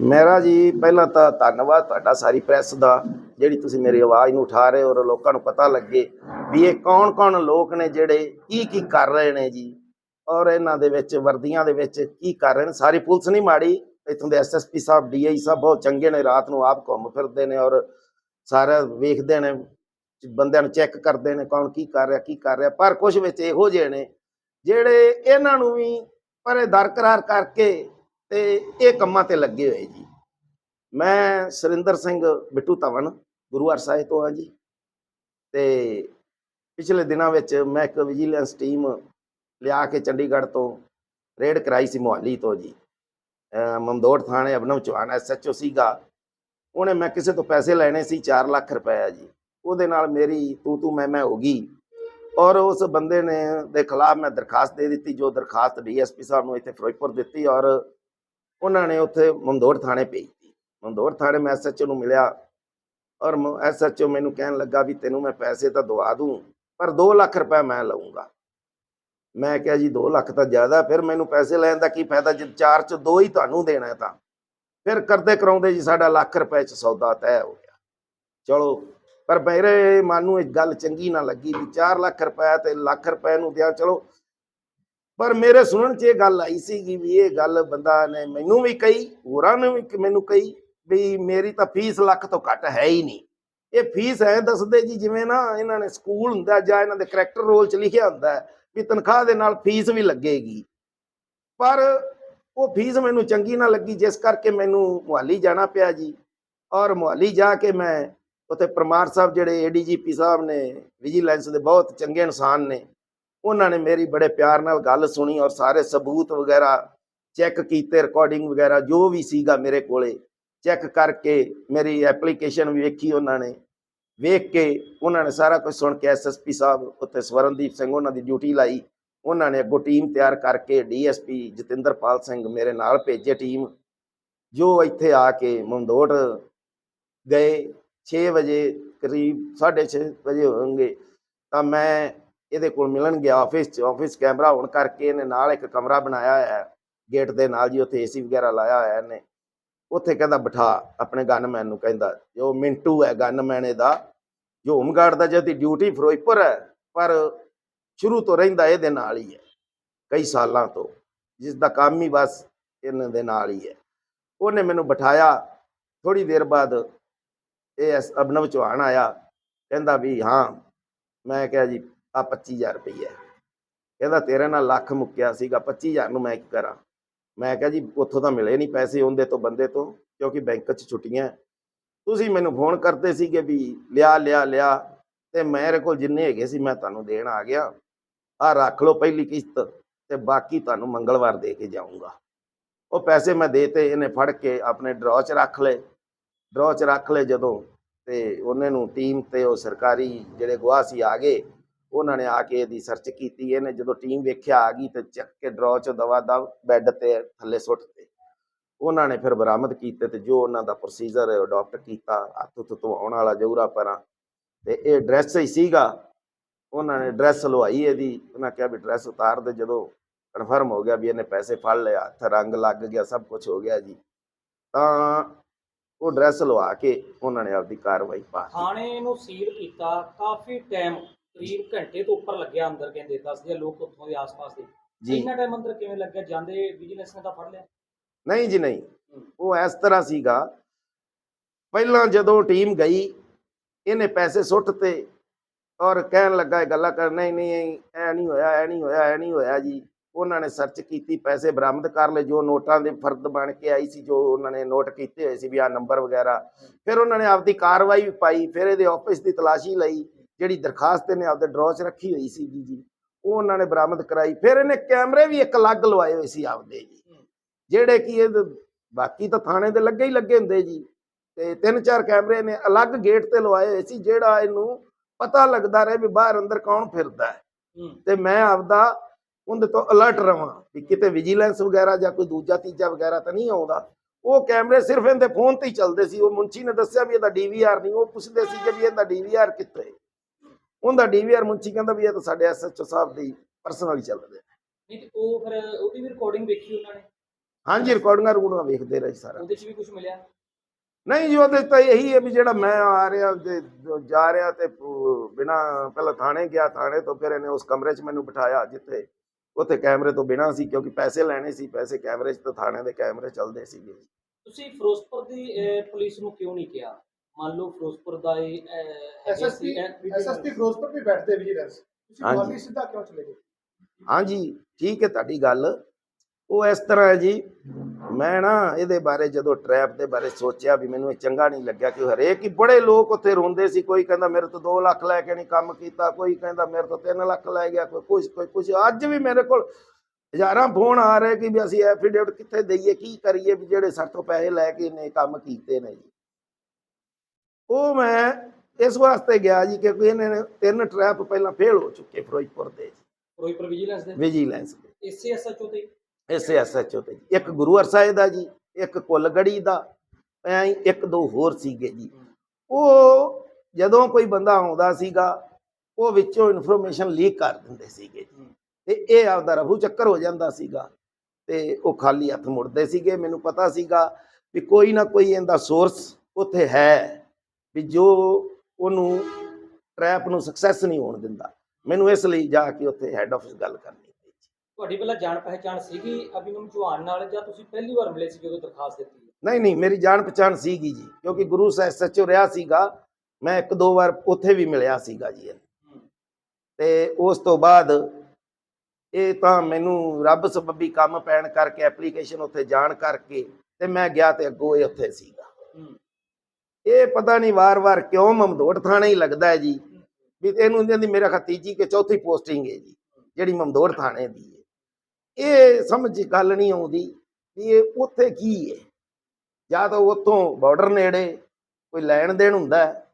ਮੇਰਾ ਜੀ, ਪਹਿਲਾਂ ਤਾਂ ਧੰਨਵਾਦ ਤੁਹਾਡਾ ਸਾਰੀ ਪ੍ਰੈਸ ਦਾ, ਜਿਹੜੀ ਤੁਸੀਂ ਮੇਰੀ ਆਵਾਜ਼ ਨੂੰ ਉਠਾ ਰਹੇ ਔਰ ਲੋਕਾਂ ਨੂੰ ਪਤਾ ਲੱਗੇ ਵੀ ਇਹ ਕੌਣ-ਕੌਣ ਲੋਕ ਨੇ ਜਿਹੜੇ ਕੀ ਕੀ ਕਰ ਰਹੇ ਨੇ ਜੀ। ਔਰ ਇਹਨਾਂ ਦੇ ਵਿੱਚ, ਵਰਦੀਆਂ ਦੇ ਵਿੱਚ ਕੀ ਕਰ ਰਹੇ ਨੇ, ਸਾਰੀ ਪੁਲਿਸ ਨਹੀਂ ਮਾੜੀ। ਇਥੋਂ ਦੇ ਐਸਐਸਪੀ ਸਾਹਿਬ ਡੀਆਈ ਸਾਹਿਬ ਬਹੁਤ ਚੰਗੇ ਨੇ, ਰਾਤ ਨੂੰ ਆਪ ਘੁੰਮ ਫਿਰਦੇ ਨੇ ਔਰ ਸਾਰਾ ਵੇਖਦੇ ਨੇ, ਬੰਦਿਆਂ ਨੂੰ ਚੈੱਕ ਕਰਦੇ ਨੇ ਕੌਣ ਕੀ ਕਰ ਰਿਹਾ, ਕੀ ਕਰ ਰਿਹਾ। ਪਰ ਕੁਝ ਵਿੱਚ ਇਹੋ ਜਿਹੇ ਨੇ, ਜਿਹੜੇ ਇਹਨਾਂ ਨੂੰ ਵੀ ਪਰੇ ਦਰਕਰਾਰ ਕਰਕੇ ਤੇ ਇਹ ਕੰਮਾਂ ਤੇ ਲੱਗੇ ਹੋਏ ਜੀ। ਮੈਂ ਸੁਰਿੰਦਰ ਸਿੰਘ ਬਿੱਟੂ ਧਵਨ ਗੁਰੂਵਾਰ ਸਾਹਿਬ ਤੋਂ ਆ ਜੀ। ਤੇ ਪਿਛਲੇ ਦਿਨਾਂ ਵਿੱਚ ਮੈਂ ਇੱਕ ਵਿਜੀਲੈਂਸ ਟੀਮ ਲਿਆ ਕੇ ਚੰਡੀਗੜ੍ਹ ਤੋਂ ਰੇਡ ਕਰਾਈ ਸੀ ਮੁਹਾਲੀ ਤੋਂ ਜੀ। ਮਮਦੋੜ ਥਾਣੇ ਅਬਨਵ ਚੌਹਾਨ ਐਸਐਚਓ ਸੀਗਾ। ਉਹਨੇ ਮੈਂ ਕਿਸੇ ਤੋਂ ਪੈਸੇ ਲੈਣੇ ਸੀ 4 ਲੱਖ ਰੁਪਏ ਜੀ। ਉਹਦੇ ਨਾਲ ਮੇਰੀ ਤੂੰ ਤੂੰ ਮੈਂ ਮੈਂ ਹੋ ਗਈ। ਔਰ ਉਸ ਬੰਦੇ ਨੇ ਦੇ ਖਿਲਾਫ ਮੈਂ ਦਰਖਾਸਤ ਦੇ ਦਿੱਤੀ, ਜੋ ਦਰਖਾਸਤ ਡੀਐਸਪੀ ਸਾਹਿਬ ਨੂੰ ਇੱਥੇ ਫਿਰੋਜ਼ਪੁਰ ਦਿੱਤੀ ਔਰ ਉਹਨਾਂ ਨੇ ਉੱਥੇ ਮੰਦੋੜ ਥਾਣੇ ਭੇਜਤੀ ਮੰਦੋੜ ਥਾਣੇ ਮੈਂ ਐਸਐਚਓ ਨੂੰ ਮਿਲਿਆ ਔਰ ਐਸਐਚਓ ਮੈਨੂੰ ਕਹਿਣ ਲੱਗਾ ਵੀ ਤੈਨੂੰ ਮੈਂ ਪੈਸੇ ਤਾਂ ਦਵਾ ਦੂੰ, ਪਰ 2 ਲੱਖ ਰੁਪਏ ਮੈਂ ਲਵਾਂਗਾ ਮੈਂ ਕਿਹਾ ਜੀ 2 ਲੱਖ ਤਾਂ ਜ਼ਿਆਦਾ, ਫਿਰ ਮੈਨੂੰ ਪੈਸੇ ਲੈਣ ਦਾ ਕੀ ਫਾਇਦਾ? ਜਦ ਚਾਰ ਚ ਦੋ ਹੀ ਤੁਹਾਨੂੰ ਦੇਣਾ ਤਾਂ। ਫਿਰ ਕਰਦੇ ਕਰਾਉਂਦੇ ਜੀ, ਸਾਡਾ ਲੱਖ ਰੁਪਏ ਚ ਸੌਦਾ ਤੈਅ ਹੋ ਗਿਆ। ਚਲੋ, ਪਰ ਮੇਰੇ ਮਨ ਨੂੰ ਇਹ ਗੱਲ ਚੰਗੀ ਨਾ ਲੱਗੀ ਵੀ 4 ਲੱਖ ਰੁਪਏ ਤੇ ਲੱਖ ਰੁਪਏ ਨੂੰ ਦਿਆਂ, ਚਲੋ ਪਰ ਮੇਰੇ ਸੁਣਨ 'ਚ ਇਹ ਗੱਲ ਆਈ ਸੀਗੀ ਵੀ ਇਹ ਗੱਲ ਬੰਦਾ ਨੇ ਮੈਨੂੰ ਵੀ ਕਹੀ, ਹੋਰਾਂ ਨੇ ਵੀ ਮੈਨੂੰ ਕਹੀ ਵੀ ਮੇਰੀ ਤਾਂ ਫੀਸ ਲੱਖ ਤੋਂ ਘੱਟ ਹੈ ਹੀ ਨਹੀਂ। ਇਹ ਫੀਸ ਐ ਦੱਸਦੇ ਜੀ ਜਿਵੇਂ ਨਾ ਇਹਨਾਂ ਨੇ ਸਕੂਲ ਹੁੰਦਾ ਜਾਂ ਇਹਨਾਂ ਦੇ ਕਰੈਕਟਰ ਰੋਲ 'ਚ ਲਿਖਿਆ ਹੁੰਦਾ ਵੀ ਤਨਖਾਹ ਦੇ ਨਾਲ ਫੀਸ ਵੀ ਲੱਗੇਗੀ। ਪਰ ਉਹ ਫੀਸ ਮੈਨੂੰ ਚੰਗੀ ਨਾ ਲੱਗੀ, ਜਿਸ ਕਰਕੇ ਮੈਨੂੰ ਮੁਹਾਲੀ ਜਾਣਾ ਪਿਆ ਜੀ। ਔਰ ਮੁਹਾਲੀ ਜਾ ਕੇ ਮੈਂ ਉੱਥੇ ਪਰਮਾਰ ਸਾਹਿਬ ਜਿਹੜੇ ਏਡੀਜੀਪੀ ਸਾਹਿਬ ਨੇ ਵਿਜੀਲੈਂਸ ਦੇ ਬਹੁਤ ਚੰਗੇ ਇਨਸਾਨ ਨੇ। ਉਹਨਾਂ ਨੇ ਮੇਰੀ ਬੜੇ ਪਿਆਰ ਨਾਲ ਗੱਲ ਸੁਣੀ ਔਰ ਸਾਰੇ ਸਬੂਤ ਵਗੈਰਾ ਚੈੱਕ ਕੀਤੇ ਰਿਕਾਰਡਿੰਗ ਵਗੈਰਾ ਜੋ ਵੀ ਸੀਗਾ ਮੇਰੇ ਕੋਲੇ, ਚੈੱਕ ਕਰਕੇ ਮੇਰੀ ਐਪਲੀਕੇਸ਼ਨ ਵੀ ਵੇਖੀ ਉਹਨਾਂ ਨੇ। ਵੇਖ ਕੇ ਉਹਨਾਂ ਨੇ ਸਾਰਾ ਕੁਝ ਸੁਣ ਕੇ ਐਸਐਸਪੀ ਸਾਹਿਬ ਉੱਤੇ ਸਵਰਨਦੀਪ ਸਿੰਘ ਉਹਨਾਂ ਦੀ ਡਿਊਟੀ ਲਾਈ। ਉਹਨਾਂ ਨੇ ਅੱਗੋਂ ਟੀਮ ਤਿਆਰ ਕਰਕੇ ਡੀਐਸਪੀ ਜਤਿੰਦਰਪਾਲ ਸਿੰਘ ਮੇਰੇ ਨਾਲ ਭੇਜੇ ਟੀਮ ਜੋ ਇੱਥੇ ਆ ਕੇ ਮੰਦੋੜ ਗਏ 6 ਵਜੇ ਕਰੀਬ 6:30 ਵਜੇ ਹੋਣਗੇ, ਤਾਂ ਮੈਂ ਇਹਦੇ ਕੋਲ ਮਿਲਣ ਗਿਆ ਆਫਿਸ 'ਚ ਆਫਿਸ ਕੈਮਰਾ ਹੋਣ ਕਰਕੇ ਇਹਨੇ ਨਾਲ ਇੱਕ ਕਮਰਾ ਬਣਾਇਆ ਹੋਇਆ ਹੈ। ਗੇਟ ਦੇ ਨਾਲ ਜੀ ਉੱਥੇ ਏਸੀ ਵਗੈਰਾ ਲਾਇਆ ਹੋਇਆ ਇਹਨੇ। ਉੱਥੇ ਕਹਿੰਦਾ ਬਿਠਾ, ਆਪਣੇ ਗਨਮੈਨ ਨੂੰ ਕਹਿੰਦਾ। ਜੋ ਮਿੰਟੂ ਹੈ ਗਨਮੈਨ ਇਹਦਾ, ਜੋ ਹੋਮਗਾਰਡ ਦਾ ਜਿਹਦੀ ਡਿਊਟੀ ਫਿਰੋਜ਼ਪੁਰ ਹੈ, ਪਰ ਸ਼ੁਰੂ ਤੋਂ ਰਹਿੰਦਾ ਇਹਦੇ ਨਾਲ ਹੀ ਹੈ, ਕਈ ਸਾਲਾਂ ਤੋਂ। ਜਿਸ ਦਾ ਕੰਮ ਹੀ ਬਸ ਇਹਨਾਂ ਦੇ ਨਾਲ ਹੀ ਹੈ। ਉਹਨੇ ਮੈਨੂੰ ਬਿਠਾਇਆ ਥੋੜੀ ਦੇਰ ਬਾਅਦ ਇਹ ਐਸ- ਅਭਨਵ ਚੌਹਾਨ ਆਇਆ, ਕਹਿੰਦਾ ਵੀ ਹਾਂ, ਮੈਂ ਕਿਹਾ ਜੀ ਆ 25000 ਰੁਪਈਆ ਕਹਿੰਦਾ ਤੇਰੇ ਨਾਲ ਲੱਖ ਮੁੱਕਿਆ ਸੀਗਾ 25000 ਨੂੰ ਮੈਂ ਕੀ ਕਰਾਂ? ਮੈਂ ਕਿਹਾ ਜੀ ਉੱਥੋਂ ਤਾਂ ਮਿਲੇ ਨਹੀਂ ਪੈਸੇ ਉਹਦੇ ਤੋਂ, ਬੰਦੇ ਤੋਂ, ਕਿਉਂਕਿ ਬੈਂਕ 'ਚ ਛੁੱਟੀਆਂ ਤੁਸੀਂ ਮੈਨੂੰ ਫੋਨ ਕਰਦੇ ਸੀਗੇ ਵੀ ਲਿਆ ਲਿਆ ਲਿਆ, ਤੇ ਮੇਰੇ ਕੋਲ ਜਿੰਨੇ ਹੈਗੇ ਸੀ ਮੈਂ ਤੁਹਾਨੂੰ ਦੇਣ ਆ ਗਿਆ। ਆ ਰੱਖ ਲਓ ਪਹਿਲੀ ਕਿਸ਼ਤ ਤੇ ਬਾਕੀ ਤੁਹਾਨੂੰ ਮੰਗਲਵਾਰ ਦੇ ਕੇ ਜਾਊਂਗਾ। ਉਹ ਪੈਸੇ ਮੈਂ ਦੇਤੇ, ਇਹਨੇ ਫੜ ਕੇ ਆਪਣੇ ਡਰਾਅ 'ਚ ਰੱਖ ਲਏ। ਡਰਾਅ 'ਚ ਰੱਖ ਲਏ ਜਦੋਂ ਤੇ ਉਹਨੇ ਨੂੰ ਟੀਮ ਤੇ ਉਹ ਸਰਕਾਰੀ ਜਿਹੜੇ ਗਵਾਹ ਸੀ ਆ ਗਏ। ਉਹਨਾਂ ਨੇ ਆ ਕੇ ਇਹਦੀ ਸਰਚ ਕੀਤੀ, ਇਹਨੇ ਜਦੋਂ ਟੀਮ ਵੇਖਿਆ, ਆ ਗਈ ਤੇ ਚੱਕ ਕੇ ਡਰਾਅ 'ਚ ਦਵਾ ਦਵ ਬੈੱਡ ਤੇ, ਥੱਲੇ ਸੁੱਟ ਤੇ। ਉਹਨਾਂ ਨੇ ਫਿਰ ਬਰਾਮਦ ਕੀਤੇ ਤੇ ਜੋ ਉਹਨਾਂ ਦਾ ਪ੍ਰੋਸੀਜਰ ਹੈ ਅਡਾਪਟ ਕੀਤਾ, ਹੱਥ ਉੱਤ ਧਵਾਉਣ ਵਾਲਾ ਜੌਰਾ ਪਰਾਂ। ਤੇ ਇਹ ਡਰੈਸ ਹੀ ਸੀਗਾ। ਉਹਨਾਂ ਨੇ ਡਰੈਸ ਲਵਾਈ ਇਹਦੀ। ਉਹਨਾਂ ਕਿਹਾ ਵੀ ਡਰੈਸ ਉਤਾਰ ਦੇ, ਜਦੋਂ ਕਨਫਰਮ ਹੋ ਗਿਆ ਵੀ ਇਹਨੇ ਪੈਸੇ ਫੜ ਲਿਆ ਹੱਥ ਰੰਗ ਲੱਗ ਗਿਆ, ਸਭ ਕੁਝ ਹੋ ਗਿਆ ਜੀ। ਤਾਂ ਉਹ ਡਰੈਸ ਲਵਾ ਕੇ ਉਹਨਾਂ ਨੇ ਆਪਦੀ ਕਾਰਵਾਈ ਪਾ ਦਿੱਤੀ। ਥਾਣੇ ਨੂੰ ਸੀਲ ਕੀਤਾ, ਕਾਫੀ ਟਾਈਮ ਕਰੀਬ ਘੰਟੇ ਤੋਂ ਉੱਪਰ ਲੱਗਿਆ ਅੰਦਰ ਕਹਿੰਦੇ ਦੱਸਦੇ ਆ ਲੋਕ ਉੱਥੋਂ ਦੇ ਆਸ-ਪਾਸ ਦੇ। ਜੀ। ਇੰਨਾ ਟਾਈਮ ਅੰਦਰ ਕਿਵੇਂ ਲੱਗਿਆ? ਜਾਂਦੇ ਵਿਜੀਲੈਂਸ ਨੇ ਤਾਂ ਫੜ ਲਿਆ। ਨਹੀਂ ਜੀ ਨਹੀਂ। ਉਹ ਇਸ ਤਰ੍ਹਾਂ ਸੀਗਾ। ਪਹਿਲਾਂ ਜਦੋਂ ਟੀਮ ਗਈ ਇਹਨੇ ਪੈਸੇ ਸੁੱਟ ਤੇ ਔਰ ਕਹਿਣ ਲੱਗਾ ਇਹ ਗੱਲਾਂ ਕਰ ਨਹੀਂ ਨਹੀਂ ਐ ਨਹੀਂ ਹੋਇਆ ਐ ਨਹੀਂ ਹੋਇਆ ਐ ਨਹੀਂ ਹੋਇਆ ਜੀ। ਉਹਨਾਂ ਨੇ ਸਰਚ ਕੀਤੀ ਪੈਸੇ ਬਰਾਮਦ ਕਰ ਲਏ ਜੋ ਨੋਟਾਂ ਦੇ ਫਰਦ ਬਣ ਕੇ ਆਈ ਸੀ ਜੋ ਉਹਨਾਂ ਨੇ ਨੋਟ ਕੀਤੇ ਹੋਏ ਸੀ ਵੀ ਆ ਨੰਬਰ ਵਗੈਰਾ। ਫਿਰ ਉਹਨਾਂ ਨੇ ਆਪਦੀ ਕਾਰਵਾਈ ਵੀ ਪਾਈ ਫਿਰ ਇਹਦੇ ਆਫਿਸ ਦੀ ਤਲਾਸ਼ੀ ਲਈ। ਜਿਹੜੀ ਦਰਖਾਸਤ ਇਹਨੇ ਆਪਦੇ ਡਰਾਅ 'ਚ ਰੱਖੀ ਹੋਈ ਸੀ ਜੀ ਉਹ ਉਹਨਾਂ ਨੇ ਬਰਾਮਦ ਕਰਾਈ। ਫਿਰ ਇਹਨੇ ਕੈਮਰੇ ਵੀ ਇੱਕ ਅਲੱਗ ਲਵਾਏ ਹੋਏ ਸੀ ਆਪਦੇ ਜੀ। ਜਿਹੜੇ ਕਿ ਇਹ ਬਾਕੀ ਤਾਂ ਥਾਣੇ ਦੇ ਲੱਗੇ ਹੀ ਲੱਗੇ ਹੁੰਦੇ ਜੀ। ਤੇ ਤਿੰਨ ਚਾਰ ਕੈਮਰੇ ਨੇ ਅਲੱਗ ਗੇਟ ਤੇ ਲਵਾਏ ਹੋਏ ਸੀ ਜਿਹੜਾ ਇਹਨੂੰ ਪਤਾ ਲੱਗਦਾ ਰਹੇ ਵੀ ਬਾਹਰ ਅੰਦਰ ਕੌਣ ਫਿਰਦਾ ਹੈ। ਤੇ ਮੈਂ ਆਪਦਾ ਉਹਦੇ ਤੋਂ ਅਲਰਟ ਰਵਾਂ ਵੀ ਕਿਤੇ ਵਿਜੀਲੈਂਸ ਵਗੈਰਾ ਜਾਂ ਕੋਈ ਦੂਜਾ ਤੀਜਾ ਵਗੈਰਾ ਤਾਂ ਨਹੀਂ ਆਉਂਦਾ। ਉਹ ਕੈਮਰੇ ਸਿਰਫ ਇਹਦੇ ਫੋਨ ਤੇ ਹੀ ਚੱਲਦੇ ਸੀ। ਉਹ ਮੁੰਚੀ ਨੇ ਦੱਸਿਆ ਵੀ ਇਹਦਾ ਡੀਵੀਆਰ ਨਹੀਂ ਉਹ ਪੁੱਛਦੇ ਸੀ ਕਿ ਵੀ ਇਹਦਾ ਡੀਵੀਆਰ ਕਿੱਥੇ? ਉਹਦਾ ਡੀਵੀਆਰ ਮੁੰਚੀ ਕਹਿੰਦਾ ਵੀ ਇਹ ਤਾਂ ਸਾਡੇ ਐਸਐਚਓ ਸਾਹਿਬ ਦੀ ਪਰਸਨਲੀ ਚੱਲਦੇ ਨਹੀਂ ਤੇ ਉਹ ਫਿਰ ਉਹਦੀ ਵੀ ਰਿਕਾਰਡਿੰਗ ਵੇਖੀ ਉਹਨਾਂ ਨੇ? ਹਾਂਜੀ ਰਿਕਾਰਡਿੰਗਾਂ ਰਿਕਾਰਡਿੰਗਾਂ ਵੇਖਦੇ ਰਹੇ ਸਾਰਾ। ਉਹਦੇ 'ਚ ਵੀ ਕੁਝ ਮਿਲਿਆ? ਨਹੀਂ ਜੀ ਉਹਦੇ ਤਾਂ ਇਹੀ ਹੈ ਵੀ ਜਿਹੜਾ ਮੈਂ ਆ ਰਿਹਾ ਤੇ ਜਾ ਰਿਹਾ ਤੇ ਬਿਨਾ ਪਹਿਲਾਂ ਥਾਣੇ ਗਿਆ ਥਾਣੇ ਤੋਂ ਫਿਰ ਇਹਨੇ ਉਸ ਕਮਰੇ 'ਚ ਮੈਨੂੰ ਬਿਠਾਇਆ ਜਿੱਥੇ ਉੱਥੇ ਕੈਮਰੇ ਤੋਂ ਬਿਨਾ ਸੀ ਕਿਉਂਕਿ ਪੈਸੇ ਲੈਣੇ ਸੀ ਪੈਸੇ ਕੈਮਰੇ 'ਚ ਤਾਂ ਥਾਣੇ ਦੇ ਕੈਮਰੇ ਚੱਲਦੇ ਸੀਗੇ। ਤੁਸੀਂ ਫਿਰੋਜ਼ਪੁਰ ਦੀ ਪੁਲਿਸ ਨੂੰ ਕਿਉਂ ਨਹੀਂ ਕਿਹਾ? ਮੰਨ ਲਓ ਫਿਰੋਜ਼ਪੁਰ ਦਾ ਇਹ ਐਸਐਸਪੀ ਐਸਐਸਪੀ ਫਿਰੋਜ਼ਪੁਰ। ਵੀ ਬੈਠਦੇ ਵਿਜੀਲੈਂਸ ਤੁਸੀਂ। ਗੁਆਲੀ ਸਿੱਧਾ ਕਿਉਂ ਚਲੇ ਗਏ? ਹਾਂਜੀ ਠੀਕ ਹੈ ਤੁਹਾਡੀ ਗੱਲ। ਉਹ ਇਸ ਤਰ੍ਹਾਂ ਹੈ ਜੀ ਮੈਂ ਨਾ ਇਹਦੇ ਬਾਰੇ ਜਦੋਂ ਟ੍ਰੈਪ ਦੇ ਬਾਰੇ ਸੋਚਿਆ ਵੀ ਮੈਨੂੰ ਇਹ ਚੰਗਾ ਨਹੀਂ ਲੱਗਿਆ ਕਿ ਹਰੇਕ ਹੀ ਬੜੇ ਲੋਕ ਉੱਥੇ ਰੋਂਦੇ ਸੀ ਕੋਈ ਕਹਿੰਦਾ ਮੇਰੇ ਤੋਂ 2 ਲੱਖ ਲੈ ਕੇ ਨਹੀਂ ਕੰਮ ਕੀਤਾ ਕੋਈ ਕਹਿੰਦਾ ਮੇਰੇ ਤੋਂ 3 ਲੱਖ ਲੈ ਗਿਆ ਕੋਈ ਕੁਝ ਕੋਈ ਕੁਝ ਅੱਜ ਵੀ ਮੇਰੇ ਕੋਲ ਹਜ਼ਾਰਾਂ ਫੋਨ ਆ ਰਹੇ ਕਿ ਵੀ ਅਸੀਂ ਐਫੀਡੇਵਿਟ ਕਿੱਥੇ ਦਈਏ ਕੀ ਕਰੀਏ ਵੀ ਜਿਹੜੇ ਸਾਡੇ ਤੋਂ ਪੈਸੇ ਲੈ ਕੇ ਨੇ ਕੰਮ ਕੀਤੇ ਨੇ ਜੀ। ਉਹ ਮੈਂ ਇਸ ਵਾਸਤੇ ਗਿਆ ਜੀ ਕਿਉਂਕਿ ਇਹਨਾਂ ਨੇ ਤਿੰਨ ਟ੍ਰੈਪ ਪਹਿਲਾਂ ਫੇਲ ਹੋ ਚੁੱਕੇ ਫਿਰੋਜ਼ਪੁਰ ਦੇ ਫਿਰੋਜ਼ਪੁਰ ਵਿਜੀਲੈਂਸ ਦੇ? ਵਿਜੀਲੈਂਸ ਦੇ। ਇਸੇ ਐਸਐਚਓ ਤੇ? ਇਸੇ ਐਸਐਚਓ ਤੇ ਜੀ। ਇੱਕ ਗੁਰੂ ਅਰਸਾਏ ਦਾ ਜੀ ਇੱਕ ਕੁੱਲਗੜੀ ਦਾ ਐਂ ਇੱਕ ਦੋ ਹੋਰ ਸੀਗੇ ਜੀ। ਉਹ ਜਦੋਂ ਕੋਈ ਬੰਦਾ ਆਉਂਦਾ ਸੀਗਾ ਉਹ ਵਿੱਚੋਂ ਇਨਫੋਰਮੇਸ਼ਨ ਲੀਕ ਕਰ ਦਿੰਦੇ ਸੀਗੇ ਜੀ। ਤੇ ਇਹ ਆਪਦਾ ਰਫੂ ਚੱਕਰ ਹੋ ਜਾਂਦਾ ਸੀਗਾ ਤੇ ਉਹ ਖਾਲੀ ਹੱਥ ਮੁੜਦੇ ਸੀਗੇ। ਮੈਨੂੰ ਪਤਾ ਸੀਗਾ ਵੀ ਕੋਈ ਨਾ ਕੋਈ ਇਹਦਾ ਸੋਰਸ ਉੱਥੇ ਹੈ। ਵੀ ਜੋ ਉਹਨੂੰ ਟ੍ਰੈਪ ਨੂੰ ਸਕਸੈਸ ਨਹੀਂ ਹੋਣ ਦਿੰਦਾ। ਮੈਨੂੰ ਇਸ ਲਈ ਜਾ ਕੇ ਉੱਥੇ ਹੈੱਡ ਆਫਿਸ ਗੱਲ ਕਰਨੀ ਪਈ। ਤੁਹਾਡੀ ਪਹਿਲਾਂ ਜਾਣ ਪਹਿਚਾਣ ਸੀਗੀ ਅਭਿਨਮ ਚੌਹਾਨ ਨਾਲ ਜਾਂ ਤੁਸੀਂ ਪਹਿਲੀ ਵਾਰ ਮਿਲੇ ਸੀ ਜਦੋਂ ਦਰਖਾਸਤ ਦਿੱਤੀ ਨਹੀਂ ਨਹੀਂ ਮੇਰੀ ਜਾਣ ਪਛਾਣ ਸੀਗੀ ਜੀ ਕਿਉਂਕਿ ਗੁਰੂ ਸਾਹਿਬ ਸੱਚੋ ਰਿਹਾ ਸੀਗਾ ਮੈਂ ਇੱਕ ਦੋ ਵਾਰ ਉੱਥੇ ਵੀ ਮਿਲਿਆ ਸੀਗਾ ਜੀ। ਤੇ ਉਸ ਤੋਂ ਬਾਅਦ ਇਹ ਤਾਂ ਮੈਨੂੰ ਰੱਬ ਸਬੱਬੀ ਕੰਮ ਪੈਣ ਕਰਕੇ ਐਪਲੀਕੇਸ਼ਨ ਉੱਥੇ ਜਾਣ ਕਰਕੇ ਤੇ ਮੈਂ ਗਿਆ ਤੇ ਅੱਗੋਂ ਇਹ ਉੱਥੇ ਸੀਗਾ। ਇਹ ਪਤਾ ਨਹੀਂ ਵਾਰ-ਵਾਰ ਕਿਉਂ ਮਮਦੋਟ ਥਾਣੇ ਹੀ ਲੱਗਦਾ ਹੈ ਜੀ। ਵੀ ਇਹਨੂੰ ਇਹਦੀ ਮੇਰਾ ਖਾ ਤੀਜੀ ਕਿ ਚੌਥੀ ਪੋਸਟਿੰਗ ਹੈ ਜੀ, ਜਿਹੜੀ ਮਮਦੋੜ ਥਾਣੇ ਦੀ ਹੈ। ਇਹ ਸਮਝ ਗੱਲ ਨਹੀਂ ਆਉਂਦੀ ਵੀ ਇਹ ਉੱਥੇ ਕੀ ਹੈ। ਜਾਂ ਤਾਂ ਉੱਥੋਂ ਬਾਰਡਰ ਨੇੜੇ ਕੋਈ ਲੈਣ ਦੇਣ ਹੁੰਦਾ ਹੈ।